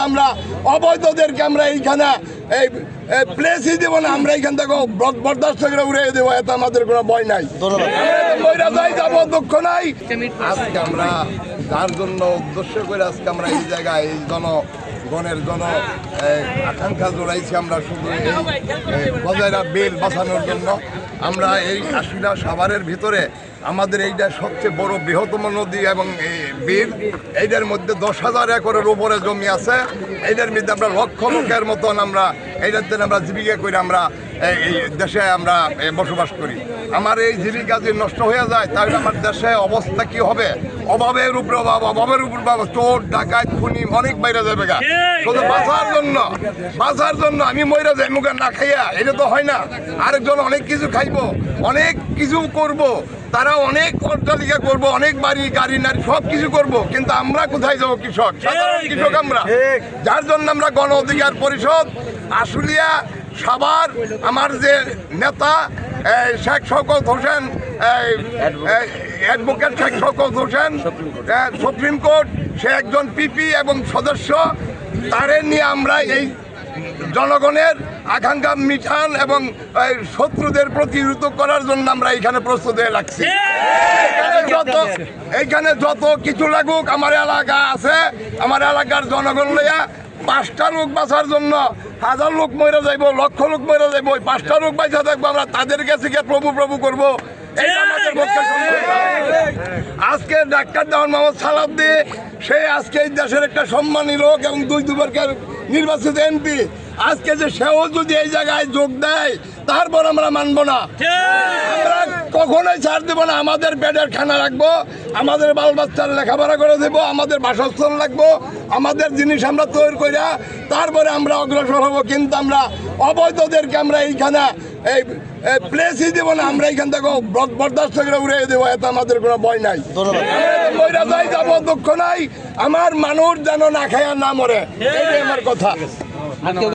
আমরা অবৈধদেরকে আমরা এইখানে এই প্লেসই দেবো না আমরা এইখান থেকে বর- বরদাস্ত করে উড়ে দেবো এত আমাদের কোনো ভয় নাই। ময়রা যাই যাব দুঃখ নাই। আজকে আমরা তার জন্য উদ্দেশ্য করে আজকে আমরা এই জায়গায় এই জন গণের জন আকাঙ্ক্ষা জোড়াইছি আমরা শুধু এই বজায়রা বিল বাঁচানোর জন্য। আমরা এই আশিলা সাভারের ভিতরে আমাদের এইটা সবচেয়ে বড় বৃহত্তম নদী এবং বিল, এইটার মধ্যে দশ হাজার একরের উপরে জমি আছে। এইটার মধ্যে আমরা লক্ষ লক্ষের মতন আমরা, এইটার জন্য আমরা জীবিকা করে আমরা এই দেশে আমরা বসবাস করি। আমার এই জীবিকা যদি নষ্ট হয়ে যায় তাহলে আমার দেশে অবস্থা কি হবে? অভাবের উপরে অভাব অভাবের উপর অভাব। চোর ডাকাত খুনি অনেক বাইরে যাবে গা। শুধু বাঁচার জন্য বাঁচার জন্য আমি মইরা যাই মুখে না খাইয়া। এটা তো হয় না। আরেকজন অনেক কিছু খাইবো অনেক কিছু করব। তারা অনেক অট্টালিকা করব অনেক বাড়ি গাড়ি নারী সব কিছু করব। কিন্তু আমরা কোথায় যাব কৃষক? সাধারণ কৃষক আমরা। যার জন্য আমরা গণ অধিকার পরিষদ আশুলিয়া সাভার আমার যে নেতা শেখ শকত হোসেন অ্যাডভোকেট শেখ শকত হোসেন সুপ্রিম কোর্ট, সে একজন পিপি এবং সদস্য, তারে নিয়ে আমরা এই জনগণের আকাঙ্ক্ষা মিঠান এবং শত্রুদের প্রতিরোধ করার জন্য আমরা এখানে প্রস্তুত হয়ে রাখছি। যত এইখানে যত কিছু লাগুক, আমার এলাকা আছে, আমার এলাকার জনগণ লইয়া পাঁচটা লোক বাঁচার জন্য হাজার লোক মরে যাইব, লক্ষ লোক মরে যাইব পাঁচটা লোক বাঁচা থাকব, আমরা তাদের কাছে গিয়ে প্রভু প্রভু করব। আজকে ডাক্তার দেওয়ান মোহাম্মদ সালাদ্দি সে আজকে এই দেশের একটা সম্মানী লোক এবং দুই দুবারকার নির্বাচিত এমপি। আজকে যে সেও যদি এই জায়গায় যোগ দেয় তারপর আমরা মানব না। আমরা কখনোই ছাড় দেবো না। আমাদের বেডের খানা রাখব আমাদের বাল বাচ্চার লেখাপড়া করে দেবো আমাদের বাসস্থান রাখব আমাদের জিনিস আমরা তৈরি করিয়া তারপরে আমরা অগ্রসর হব। কিন্তু আমরা অবৈধদেরকে আমরা এইখানে এই প্লেসই দেবো না। আমরা এইখান থেকে বর- বরদাস্ত করে উড়ে দেবো এত আমাদের কোনো ভয় নাই। ময়রা যাই যাব দুঃখ নাই। আমার মানুষ যেন না খায়া না মরে। এইটাই আমার কথা।